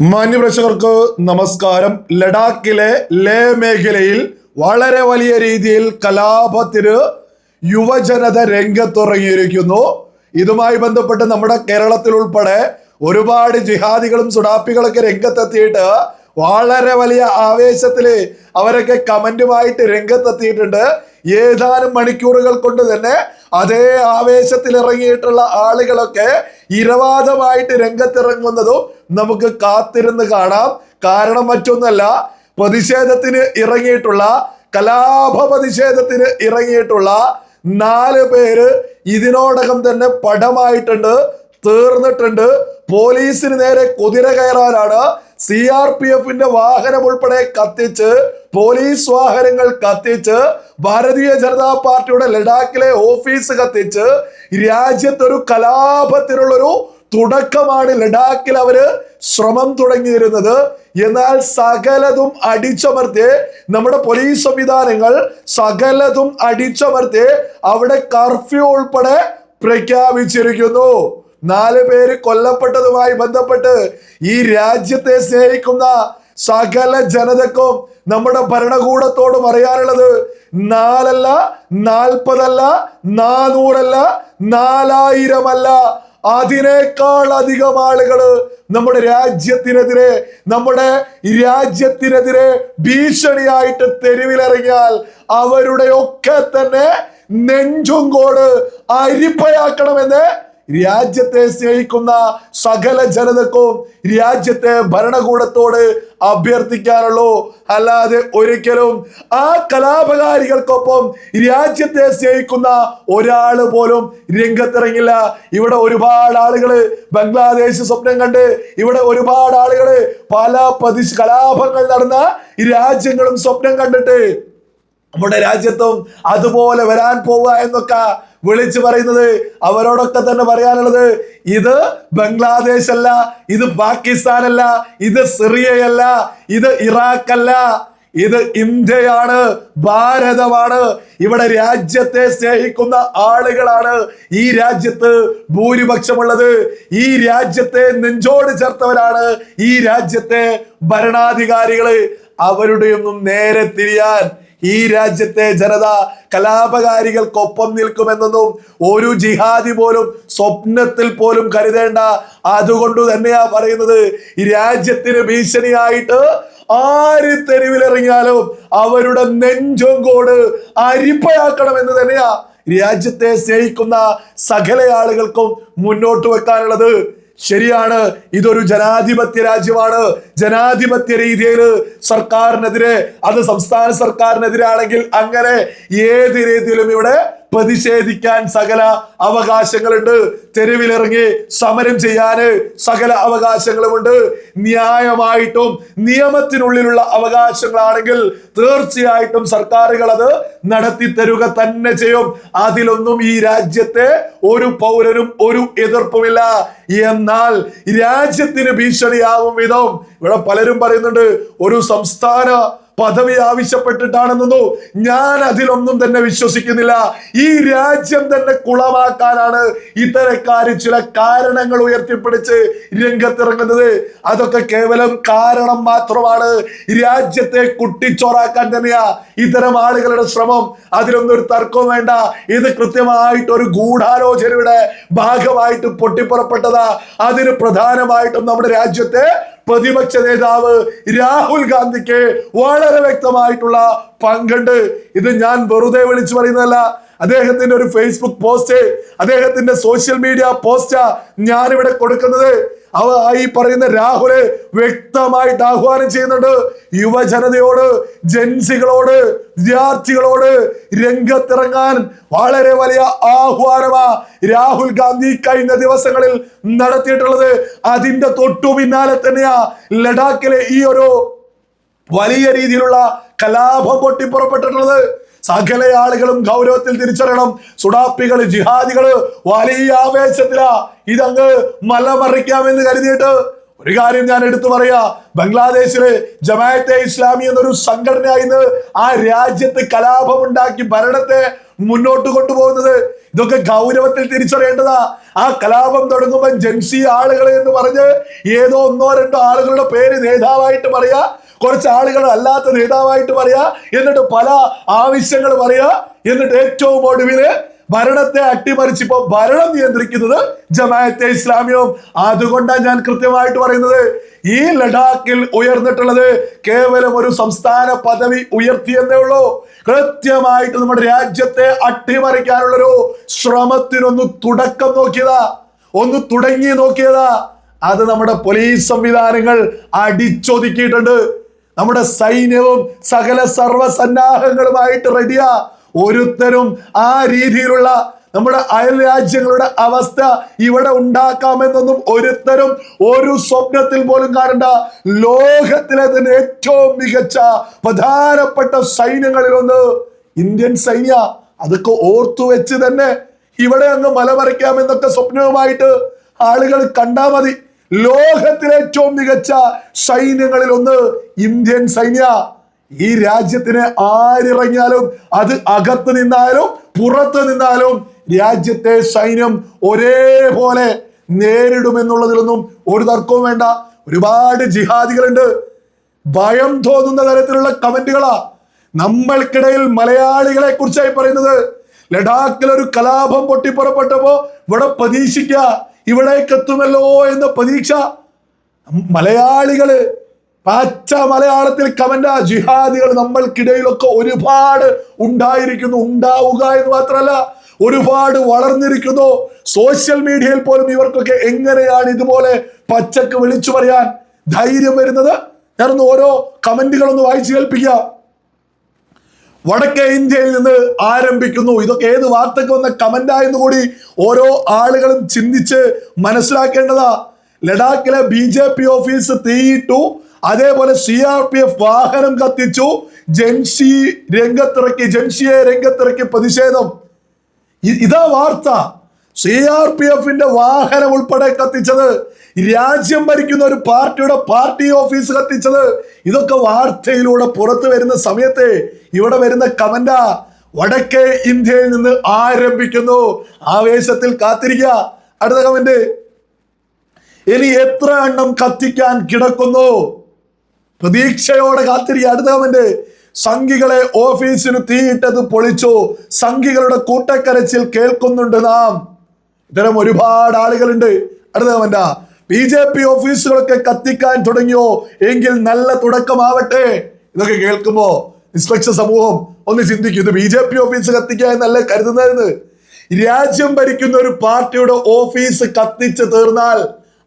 മാന്യപ്രേക്ഷകർക്ക് നമസ്കാരം. ലഡാക്കിലെ ലേ മേഖലയിൽ വളരെ വലിയ രീതിയിൽ കലാപത്തിന് യുവജനത രംഗത്തുറങ്ങിയിരിക്കുന്നു. ഇതുമായി ബന്ധപ്പെട്ട് നമ്മുടെ കേരളത്തിൽ ഉൾപ്പെടെ ഒരുപാട് ജിഹാദികളും സുഡാപ്പികളൊക്കെ രംഗത്തെത്തിയിട്ട് വളരെ വലിയ ആവേശത്തിൽ അവരൊക്കെ കമന്റുമായിട്ട് രംഗത്തെത്തിയിട്ടുണ്ട്. ഏതാനും മണിക്കൂറുകൾ കൊണ്ട് തന്നെ അതേ ആവേശത്തിൽ ഇറങ്ങിയിട്ടുള്ള ആളുകളൊക്കെ ഇരവാദമായിട്ട് രംഗത്തിറങ്ങുന്നതും നമുക്ക് കാത്തിരുന്ന് കാണാം. കാരണം മറ്റൊന്നല്ല പ്രതിഷേധത്തിന് ഇറങ്ങിയിട്ടുള്ള കലാപ പ്രതിഷേധത്തിന് ഇറങ്ങിയിട്ടുള്ള നാല് പേര് ഇതിനോടകം തന്നെ പടമായിട്ടുണ്ട് തീർന്നിട്ടുണ്ട്. പോലീസിന് നേരെ കുതിര കയറാനാണ് സി ആർ പി എഫിന്റെ വാഹനം ഉൾപ്പെടെ കത്തിച്ച് പോലീസ് വാഹനങ്ങൾ കത്തിച്ച് ഭാരതീയ ജനതാ പാർട്ടിയുടെ ലഡാക്കിലെ ഓഫീസ് കത്തിച്ച് രാജ്യത്തൊരു കലാപത്തിനുള്ളൊരു തുടക്കമാണ് ലഡാക്കിൽ അവർ ശ്രമം തുടങ്ങിയിരുന്നത്. എന്നാൽ സകലതും അടിച്ചമർത്തി നമ്മുടെ പോലീസ് സംവിധാനങ്ങൾ സകലതും അടിച്ചമർത്തി അവിടെ കർഫ്യൂ ഉൾപ്പെടെ പ്രഖ്യാപിച്ചിരിക്കുന്നു. നാല് പേര് കൊല്ലപ്പെട്ടതുമായി ബന്ധപ്പെട്ട് ഈ രാജ്യത്തെ സ്നേഹിക്കുന്ന സകല ജനതക്കും നമ്മുടെ ഭരണകൂടത്തോടും അറിയാനുള്ളത് നാലല്ല നാൽപ്പതല്ല നാനൂറല്ല നാലായിരമല്ല. അതിനേക്കാൾ അധികം ആളുകൾ നമ്മുടെ രാജ്യത്തിനെതിരെ നമ്മുടെ രാജ്യത്തിനെതിരെ ഭീഷണിയായിട്ട് തെരുവിലിറങ്ങിയാൽ അവരുടെ ഒക്കെ തന്നെ നെഞ്ചും കോട് അരിപ്പയാക്കണമെന്ന് രാജ്യത്തെ സ്നേഹിക്കുന്ന സകല ജനതക്കും രാജ്യത്തെ ഭരണകൂടത്തോട് അഭ്യർത്ഥിക്കാനുള്ളൂ അല്ലാതെ ഒരിക്കലും ആ കലാപകാരികൾക്കൊപ്പം രാജ്യത്തെ സ്നേഹിക്കുന്ന ഒരാൾ പോലും രംഗത്തിറങ്ങില്ല. ഇവിടെ ഒരുപാട് ആളുകൾ ബംഗ്ലാദേശ് സ്വപ്നം കണ്ട് ഇവിടെ ഒരുപാട് ആളുകൾ പല പ്രതിഷ് കലാപങ്ങൾ നടന്ന രാജ്യങ്ങളും സ്വപ്നം കണ്ടിട്ട് നമ്മുടെ രാജ്യത്തും അതുപോലെ വരാൻ പോവുക എന്നൊക്കെ വിളിച്ചു പറയുന്നത് അവരോടൊക്കെ തന്നെ പറയാനുള്ളത് ഇത് ബംഗ്ലാദേശ് അല്ല ഇത് പാകിസ്ഥാൻ അല്ല ഇത് സിറിയയല്ല ഇത് ഇറാഖ് അല്ല ഇത് ഇന്ത്യയാണ് ഭാരതമാണ്. ഇവിടെ രാജ്യത്തെ സ്നേഹിക്കുന്ന ആളുകളാണ് ഈ രാജ്യത്ത് ഭൂരിപക്ഷമുള്ളത്. ഈ രാജ്യത്തെ നെഞ്ചോട് ചേർത്തവരാണ് ഈ രാജ്യത്തെ ഭരണാധികാരികൾ. അവരുടെയൊന്നും നേരെ തിരിയാൻ ഈ രാജ്യത്തെ ജനത കലാപകാരികൾക്കൊപ്പം നിൽക്കുമെന്നൊന്നും ഒരു ജിഹാദി പോലും സ്വപ്നത്തിൽ പോലും കരുതേണ്ട. അതുകൊണ്ട് തന്നെയാ പറയുന്നത് ഈ രാജ്യത്തിന് ഭീഷണിയായിട്ട് ആര് തെരുവിലിറങ്ങിയാലും അവരുടെ നെഞ്ചും കോട് അരിപ്പയാക്കണം എന്ന് തന്നെയാ രാജ്യത്തെ സ്നേഹിക്കുന്ന സകല ആളുകൾക്കും മുന്നോട്ട് വെക്കാനുള്ളത്. ശരിയാണ്. ഇതൊരു ജനാധിപത്യ രാജ്യമാണ്. ജനാധിപത്യ രീതിയിൽ സർക്കാരിനെതിരെ അത് സംസ്ഥാന സർക്കാരിനെതിരാണെങ്കിൽ അങ്ങനെ ഏത് രീതിയിലും ഇവിടെ പ്രതിഷേധിക്കാൻ സകല അവകാശങ്ങളുണ്ട്. തെരുവിലിറങ്ങി സമരം ചെയ്യാൻ സകല അവകാശങ്ങളുമുണ്ട്. ന്യായമായിട്ടും നിയമത്തിനുള്ളിലുള്ള അവകാശങ്ങളാണെങ്കിൽ തീർച്ചയായിട്ടും സർക്കാരുകൾ അത് നടത്തി തരുക തന്നെ ചെയ്യും. അതിലൊന്നും ഈ രാജ്യത്തെ ഒരു പൗരനും ഒരു എതിർപ്പുമില്ല. എന്നാൽ രാജ്യത്തിന് ഭീഷണിയാവും വിധം. ഇവിടെ പലരും പറയുന്നുണ്ട് ഒരു സംസ്ഥാന പദവി ആവശ്യപ്പെട്ടിട്ടാണെന്നോ ഞാൻ അതിലൊന്നും തന്നെ വിശ്വസിക്കുന്നില്ല. ഈ രാജ്യം തന്നെ കുളമാക്കാനാണ് ഇത്തരക്കാര് ചില കാരണങ്ങൾ ഉയർത്തിപ്പിടിച്ച് രംഗത്തിറങ്ങുന്നത്. അതൊക്കെ കേവലം കാരണം മാത്രമാണ്. രാജ്യത്തെ കുട്ടിച്ചോറാക്കാൻ തന്നെയാ ഇത്തരം ആളുകളുടെ ശ്രമം. അതിലൊന്നും ഒരു തർക്കവും വേണ്ട. ഇത് കൃത്യമായിട്ട് ഒരു ഗൂഢാലോചനയുടെ ഭാഗമായിട്ട് പൊട്ടിപ്പുറപ്പെട്ടതാ. അതിന് പ്രധാനമായിട്ടും നമ്മുടെ രാജ്യത്തെ പ്രതിപക്ഷ നേതാവ് രാഹുൽ ഗാന്ധിക്ക് വളരെ വ്യക്തമായിട്ടുള്ള പങ്കുണ്ട്. ഇത് ഞാൻ വെറുതെ വിളിച്ചു പറയുന്നതല്ല. അദ്ദേഹത്തിന്റെ ഒരു ഫേസ്ബുക്ക് പോസ്റ്റ് അദ്ദേഹത്തിന്റെ സോഷ്യൽ മീഡിയ പോസ്റ്റാ ഞാനിവിടെ കൊടുക്കുന്നത്. അവ ഈ പറയുന്ന രാഹുൽ വ്യക്തമായിട്ട് ആഹ്വാനം ചെയ്യുന്നുണ്ട്. യുവജനതയോട് ജൻസികളോട് വിദ്യാർത്ഥികളോട് രംഗത്തിറങ്ങാൻ വളരെ വലിയ ആഹ്വാനമാ രാഹുൽ ഗാന്ധി കഴിഞ്ഞ ദിവസങ്ങളിൽ നടത്തിയിട്ടുള്ളത്. അതിന്റെ തൊട്ടു പിന്നാലെ തന്നെയാ ലഡാക്കിലെ ഈ ഒരു വലിയ രീതിയിലുള്ള കലാപം പൊട്ടിപ്പുറപ്പെട്ടിട്ടുള്ളത്. സകല ആളുകളും ഗൗരവത്തിൽ തിരിച്ചറിയണം. സുഡാപ്പികൾ ജിഹാദികൾ വലിയ ആവേശത്തിലാ ഇതങ്ങ് മലമറിക്കാമെന്ന് കരുതിയിട്ട് ഒരു കാര്യം ഞാൻ എടുത്തു പറയാ. ബംഗ്ലാദേശിലെ ജമാഅത്തെ ഇസ്ലാമി എന്നൊരു സംഘടന ഇന്ന് ആ രാജ്യത്ത് കലാപമുണ്ടാക്കി ഭരണത്തെ മുന്നോട്ട് കൊണ്ടുപോകുന്നത്. ഇതൊക്കെ ഗൗരവത്തിൽ തിരിച്ചറിയേണ്ടതാ. ആ കലാപം തുടങ്ങുമ്പോൾ ജൻസി ആളുകൾ എന്ന് പറഞ്ഞ് ഏതോ ഒന്നോ രണ്ടോ ആളുകളുടെ പേര് നേതാവായിട്ട് പറയാ. കുറച്ച് ആളുകൾ അല്ലാത്ത നേതാവായിട്ട് പറയാ എന്നിട്ട് പല ആവശ്യങ്ങൾ പറയാ എന്നിട്ട് ഏറ്റവും ഒടുവിൽ ഭരണത്തെ അട്ടിമറിച്ച് ഇപ്പൊ ഭരണം നിയന്ത്രിക്കുന്നത് ജമാഅത്തെ ഇസ്ലാമിയും. അതുകൊണ്ടാണ് ഞാൻ കൃത്യമായിട്ട് പറയുന്നത്. ഈ ലഡാക്കിൽ ഉയർന്നിട്ടുള്ളത് കേവലം ഒരു സംസ്ഥാന പദവി ഉയർത്തിയെന്നേ ഉള്ളൂ. കൃത്യമായിട്ട് നമ്മുടെ രാജ്യത്തെ അട്ടിമറിക്കാനുള്ളൊരു ശ്രമത്തിനൊന്ന് തുടക്കം നോക്കിയതാ. ഒന്ന് തുടങ്ങി നോക്കിയതാ. അത് നമ്മുടെ പോലീസ് സംവിധാനങ്ങൾ അടിച്ചൊതുക്കിയിട്ടുണ്ട്. നമ്മുടെ സൈന്യവും സകല സർവസന്നാഹങ്ങളുമായിട്ട് റെഡിയാ ഒരുത്തരും ആ രീതിയിലുള്ള നമ്മുടെ അയൽ രാജ്യങ്ങളുടെ അവസ്ഥ ഇവിടെ ഉണ്ടാക്കാമെന്നൊന്നും ഒരുത്തരും ഒരു സ്വപ്നത്തിൽ പോലും കാണണ്ട. ലോകത്തിലെ തന്നെ ഏറ്റവും മികച്ച പ്രധാനപ്പെട്ട സൈന്യങ്ങളിലൊന്ന് ഇന്ത്യൻ സൈന്യ. അതൊക്കെ ഓർത്തു വെച്ച് തന്നെ ഇവിടെ അങ്ങ് മലമറിക്കാമെന്നൊക്കെ സ്വപ്നവുമായിട്ട് ആളുകൾ കണ്ടാൽ മതി. ലോകത്തിലെ ഏറ്റവും മികച്ച സൈന്യങ്ങളിൽ ഒന്ന് ഇന്ത്യൻ സൈന്യ. ഈ രാജ്യത്തിന് ആരിറങ്ങിയാലും അത് അകത്ത് നിന്നാലും പുറത്ത് നിന്നാലും രാജ്യത്തെ സൈന്യം ഒരേപോലെ നേരിടുമെന്നുള്ളതിലൊന്നും ഒരു തർക്കവും വേണ്ട. ഒരുപാട് ജിഹാദികളുണ്ട്. ഭയം തോന്നുന്ന തരത്തിലുള്ള കമന്റുകളാ. നമ്മൾക്കിടയിൽ മലയാളികളെ കുറിച്ചായി പറയുന്നത്. ലഡാക്കിൽ ഒരു കലാപം പൊട്ടിപ്പുറപ്പെട്ടപ്പോ ഇവിടെ പ്രതീക്ഷിക്കുക. ഇവിടേക്ക് എത്തുമല്ലോ എന്ന പ്രതീക്ഷ. മലയാളികൾ പച്ച മലയാളത്തിൽ കമന്റ ജിഹാദികൾ നമ്മൾക്കിടയിലൊക്കെ ഒരുപാട് ഉണ്ടായിരിക്കുന്നു ഉണ്ടാവുക എന്ന് മാത്രമല്ല ഒരുപാട് വളർന്നിരിക്കുന്നു. സോഷ്യൽ മീഡിയയിൽ പോലും ഇവർക്കൊക്കെ എങ്ങനെയാണ് ഇതുപോലെ പച്ചക്ക് വിളിച്ചു പറയാൻ ധൈര്യം വരുന്നത്? ഞാനൊന്ന് ഓരോ കമന്റുകളൊന്ന് വായിച്ചു കേൾപ്പിക്കാം. വടക്കേ ഇന്ത്യയിൽ നിന്ന് ആരംഭിക്കുന്നു. ഇതൊക്കെ ഏത് വാർത്തക്ക് വന്ന കമന്റായെന്ന് കൂടി ഓരോ ആളുകളും ചിന്തിച്ച് മനസ്സിലാക്കേണ്ടതാ. ലഡാക്കിലെ ബി ജെ പി ഓഫീസ് തീയിട്ടു അതേപോലെ സി ആർ പി എഫ് വാഹനം കത്തിച്ചു ജൻഷി രംഗത്തിറക്കി ജൻഷിയെ രംഗത്തിറക്കി പ്രതിഷേധം. ഇതാ വാർത്ത. സി ആർ പി എഫിന്റെ വാഹനം ഉൾപ്പെടെ കത്തിച്ചത് രാജ്യം ഭരിക്കുന്ന ഒരു പാർട്ടിയുടെ പാർട്ടി ഓഫീസ് കത്തിച്ചത്. ഇതൊക്കെ വാർത്തയിലൂടെ പുറത്തു വരുന്ന സമയത്ത് ഇവിടെ വരുന്ന കമന്റ വടക്കേ ഇന്ത്യയിൽ നിന്ന് ആരംഭിക്കുന്നു. ആവേശത്തിൽ കാത്തിരിക്കുക. അടുത്ത കമന്റ്. ഇനി എത്ര എണ്ണം കത്തിക്കാൻ കിടക്കുന്നു? പ്രതീക്ഷയോടെ കാത്തിരിക്കുക. അടുത്ത കമന്റ്. സംഘികളെ ഓഫീസിന് തീയിട്ടത് പൊളിച്ചു. സംഘികളുടെ കൂട്ടക്കരച്ചിൽ കേൾക്കുന്നുണ്ട് നാം. ഇത്തരം ഒരുപാട് ആളുകളുണ്ട്. അടുത്ത കമന്റ ബി ജെ പി ഓഫീസുകളൊക്കെ കത്തിക്കാൻ തുടങ്ങിയോ? എങ്കിൽ നല്ല തുടക്കമാവട്ടെ. ഇതൊക്കെ കേൾക്കുമ്പോ നിഷ്പക്ഷ സമൂഹം ഒന്ന് ചിന്തിക്കും ഇത് ബി ജെ പി ഓഫീസ് കത്തിക്കുക എന്നല്ല കരുതുന്നതെന്ന് രാജ്യം ഭരിക്കുന്ന ഒരു പാർട്ടിയുടെ ഓഫീസ് കത്തിച്ച് തീർന്നാൽ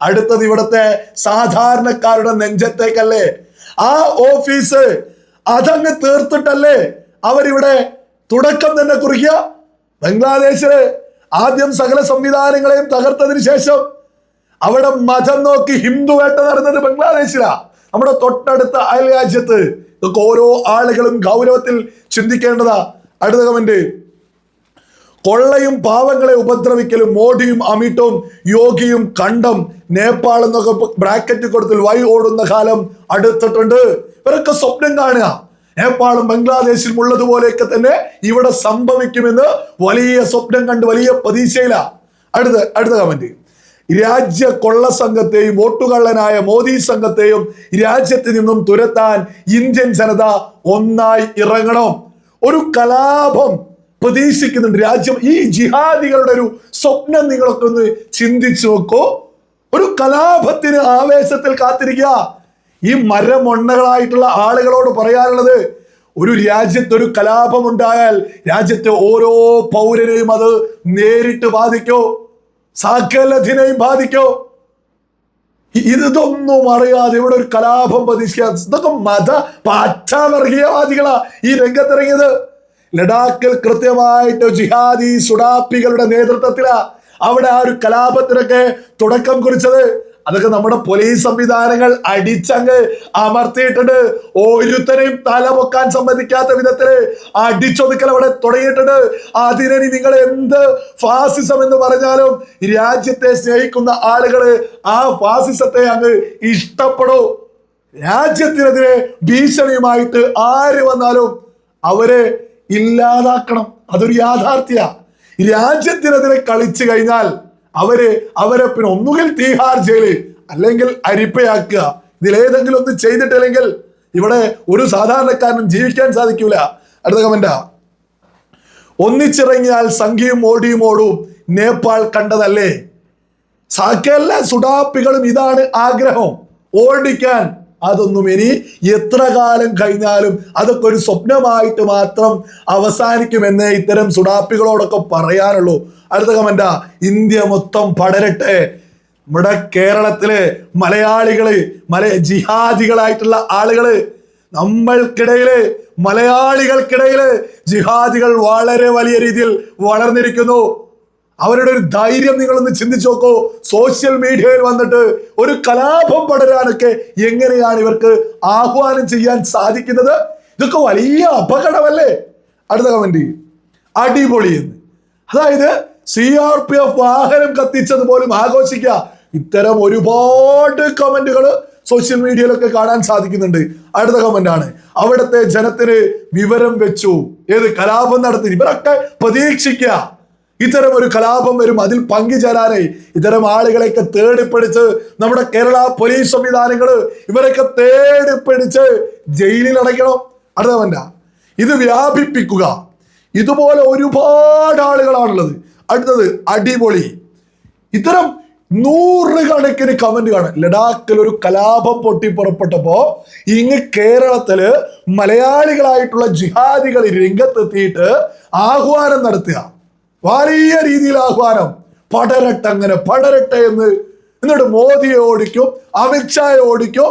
അടുത്തത് ഇവിടുത്തെ സാധാരണക്കാരുടെ നെഞ്ചത്തേക്കല്ലേ? ആ ഓഫീസ് അതങ്ങ് തീർത്തിട്ടല്ലേ അവരിവിടെ തുടക്കം തന്നെ കുറിക്കുക? ബംഗ്ലാദേശിൽ ആദ്യം സകല സംവിധാനങ്ങളെയും തകർത്തതിന് ശേഷം അവിടെ മതം നോക്കി ഹിന്ദു വേട്ട നടന്നത് ബംഗ്ലാദേശിലാ. നമ്മുടെ തൊട്ടടുത്ത അയൽ രാജ്യത്ത് ഇതൊക്കെ ഓരോ ആളുകളും ഗൗരവത്തിൽ ചിന്തിക്കേണ്ടതാ. അടുത്ത കമന്റ് കൊള്ളയും പാവങ്ങളെ ഉപദ്രവിക്കലും മോഡിയും അമിട്ടും യോഗിയും കണ്ടം നേപ്പാൾ എന്നൊക്കെ ബ്രാക്കറ്റ് കൊടുത്തിൽ വഴി ഓടുന്ന കാലം അടുത്തിട്ടുണ്ട്. ഇവരൊക്കെ സ്വപ്നം കാണുക. നേപ്പാളും ബംഗ്ലാദേശിലും ഉള്ളതുപോലെയൊക്കെ തന്നെ ഇവിടെ സംഭവിക്കുമെന്ന് വലിയ സ്വപ്നം കണ്ട് വലിയ പ്രതീക്ഷയില. അടുത്ത അടുത്ത കമന്റ് രാജ്യ കൊള്ള സംഘത്തെയും വോട്ടുകള്ളനായ മോദി സംഘത്തെയും രാജ്യത്ത് നിന്നും തുരത്താൻ ഇന്ത്യൻ ജനത ഒന്നായി ഇറങ്ങണം. ഒരു കലാപം പ്രതീക്ഷിക്കുന്നുണ്ട്. രാജ്യം ഈ ജിഹാദികളുടെ ഒരു സ്വപ്നം നിങ്ങളൊക്കെ ഒന്ന് ചിന്തിച്ചു നോക്കൂ. ഒരു കലാപത്തിന് ആവേശത്തിൽ കാത്തിരിക്കുക. ഈ മരമൊണ്ണകളായിട്ടുള്ള ആളുകളോട് പറയാനുള്ളത് ഒരു രാജ്യത്തൊരു കലാപമുണ്ടായാൽ കലാപം രാജ്യത്തെ ഓരോ പൗരനെയും അത് നേരിട്ട് ബാധിക്കോ. സകലതിനെയും ബാധിക്കോ. ഇതൊന്നും അറിയാതെ ഇവിടെ ഒരു കലാപം പ്രതീക്ഷിക്കുക ഇതൊക്കെ മത പാഠവർഗീയവാദികളാ ഈ രംഗത്തിറങ്ങിയത്. ലഡാക്കിൽ കൃത്യമായിട്ട് ജിഹാദി സുഡാപ്പികളുടെ നേതൃത്വത്തിലാ അവിടെ ആ ഒരു കലാപത്തിനൊക്കെ തുടക്കം കുറിച്ചത്. അതൊക്കെ നമ്മുടെ പോലീസ് സംവിധാനങ്ങൾ അടിച്ചങ്ങ് അമർത്തിയിട്ടുണ്ട്. ഓരോരുത്തരെയും തല പൊക്കാൻ സമ്മതിക്കാത്ത വിധത്തിൽ അടിച്ചൊതുക്കൽ അവിടെ തുടങ്ങിയിട്ടുണ്ട്. അതിനി നിങ്ങൾ എന്ത് ഫാസിസം എന്ന് പറഞ്ഞാലും രാജ്യത്തെ സ്നേഹിക്കുന്ന ആളുകൾ ആ ഫാസിസത്തെ അങ്ങ് ഇഷ്ടപ്പെടൂ. രാജ്യത്തിനെതിരെ ഭീഷണിയുമായിട്ട് ആര് വന്നാലും അവരെ ഇല്ലാതാക്കണം. അതൊരു യാഥാർത്ഥ്യ രാജ്യത്തിനെതിരെ കളിച്ചു കഴിഞ്ഞാൽ അവർ അവരെ പിന്നെ ഒന്നുകിൽ തീഹാർ ജയിൽ അല്ലെങ്കിൽ അരിപ്പയാക്കുക. ഇതിലേതെങ്കിലും ഒന്ന് ചെയ്തിട്ടില്ലെങ്കിൽ ഇവിടെ ഒരു സാധാരണക്കാരനും ജീവിക്കാൻ സാധിക്കൂല. അടുത്ത കമന്റാ ഒന്നിച്ചിറങ്ങിയാൽ സംഖ്യയും ഓടിയും ഓടും. നേപ്പാൾ കണ്ടതല്ലേ? സാക്കല്ല സുഡാപ്പികളും ഇതാണ് ആഗ്രഹം. ഓടിക്കാൻ. അതൊന്നും ഇനി എത്ര കാലം കഴിഞ്ഞാലും അതൊക്കെ ഒരു സ്വപ്നമായിട്ട് മാത്രം അവസാനിക്കുമെന്ന് ഇത്തരം സുഡാപ്പികളോടൊക്കെ പറയാനുള്ളൂ. അടുത്ത കമന്റ ഇന്ത്യ മൊത്തം പടരട്ടെ. നമ്മുടെ കേരളത്തിൽ മലയാളികൾ മല ജിഹാദികളായിട്ടുള്ള ആളുകൾ നമ്മൾക്കിടയിൽ മലയാളികൾക്കിടയിൽ ജിഹാദികൾ വളരെ വലിയ രീതിയിൽ വളർന്നിരിക്കുന്നു. അവരുടെ ഒരു ധൈര്യം നിങ്ങളൊന്ന് ചിന്തിച്ചു നോക്കൂ. സോഷ്യൽ മീഡിയയിൽ വന്നിട്ട് ഒരു കലാപം പടരാനൊക്കെ എങ്ങനെയാണ് ഇവർക്ക് ആഹ്വാനം ചെയ്യാൻ സാധിക്കുന്നത്? ഇതൊക്കെ വലിയ അപകടമല്ലേ? അടുത്ത കമന്റ് അടിപൊളി എന്ന് അതായത് സി ആർ പി എഫ് വാഹനം കത്തിച്ചത് പോലും ആഘോഷിക്കുക. ഇത്തരം ഒരുപാട് കമന്റുകൾ സോഷ്യൽ മീഡിയയിലൊക്കെ കാണാൻ സാധിക്കുന്നുണ്ട്. അടുത്ത കമന്റ് ആണ്. അവിടുത്തെ ജനത്തിന് വിവരം വെച്ചു. ഏത് കലാപം നടത്തി. ഇവരൊക്കെ പ്രതീക്ഷിക്കുക. ഇത്തരം ഒരു കലാപം വരും. അതിൽ പങ്കുചേരാനായി ഇത്തരം ആളുകളെയൊക്കെ തേടിപ്പിടിച്ച് നമ്മുടെ കേരള പോലീസ് സംവിധാനങ്ങൾ ഇവരൊക്കെ തേടിപ്പിടിച്ച് ജയിലിൽ അടയ്ക്കണം. അടുത്തവല്ല ഇത് വ്യാപിപ്പിക്കുക. ഇതുപോലെ ഒരുപാട് ആളുകളാണുള്ളത്. അടുത്തത് അടിപൊളി. ഇത്തരം നൂറുകണക്കിന് കമന്റ് കാണും ലഡാക്കിൽ ഒരു കലാപം പൊട്ടി പുറപ്പെട്ടപ്പോ ഇങ്ങ് കേരളത്തിൽ മലയാളികളായിട്ടുള്ള ജിഹാദികൾ രംഗത്തെത്തിയിട്ട് ആഹ്വാനം നടത്തുക. വലിയ രീതിയിൽ ആഹ്വാനം. പടരട്ടെ അങ്ങനെ പടരട്ടെ എന്ന് എന്നിട്ട് മോദിയെ ഓടിക്കും അമിത്ഷായെ ഓടിക്കും.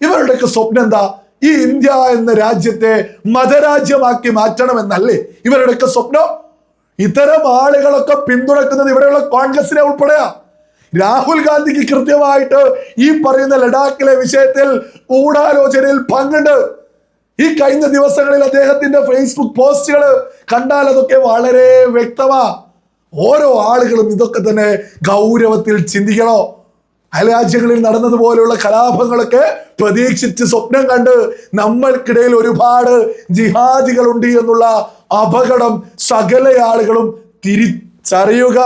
ഇവരുടെയൊക്കെ സ്വപ്നം എന്താ? ഈ ഇന്ത്യ എന്ന രാജ്യത്തെ മതരാജ്യമാക്കി മാറ്റണമെന്നല്ലേ ഇവരുടെയൊക്കെ സ്വപ്നം? ഇത്തരം ആളുകളൊക്കെ പിന്തുണക്കുന്നത് ഇവിടെയുള്ള കോൺഗ്രസിനെ ഉൾപ്പെടെയാ. രാഹുൽ ഗാന്ധിക്ക് കൃത്യമായിട്ട് ഈ പറയുന്ന ലഡാക്കിലെ വിഷയത്തിൽ ഗൂഢാലോചനയിൽ പങ്കുണ്ട്. ഈ കഴിഞ്ഞ ദിവസങ്ങളിൽ അദ്ദേഹത്തിന്റെ ഫേസ്ബുക്ക് പോസ്റ്റുകൾ കണ്ടാൽ അതൊക്കെ വളരെ വ്യക്തമാ. ഓരോ ആളുകളും ഇതൊക്കെ തന്നെ ഗൗരവത്തിൽ ചിന്തിക്കണോ? അയൽരാജ്യങ്ങളിൽ നടന്നതുപോലെയുള്ള കലാപങ്ങളൊക്കെ പ്രതീക്ഷിച്ച് സ്വപ്നം കണ്ട് നമ്മൾക്കിടയിൽ ഒരുപാട് ജിഹാദികളുണ്ട് എന്നുള്ള അപകടം സകല ആളുകളും തിരിച്ചറിയുക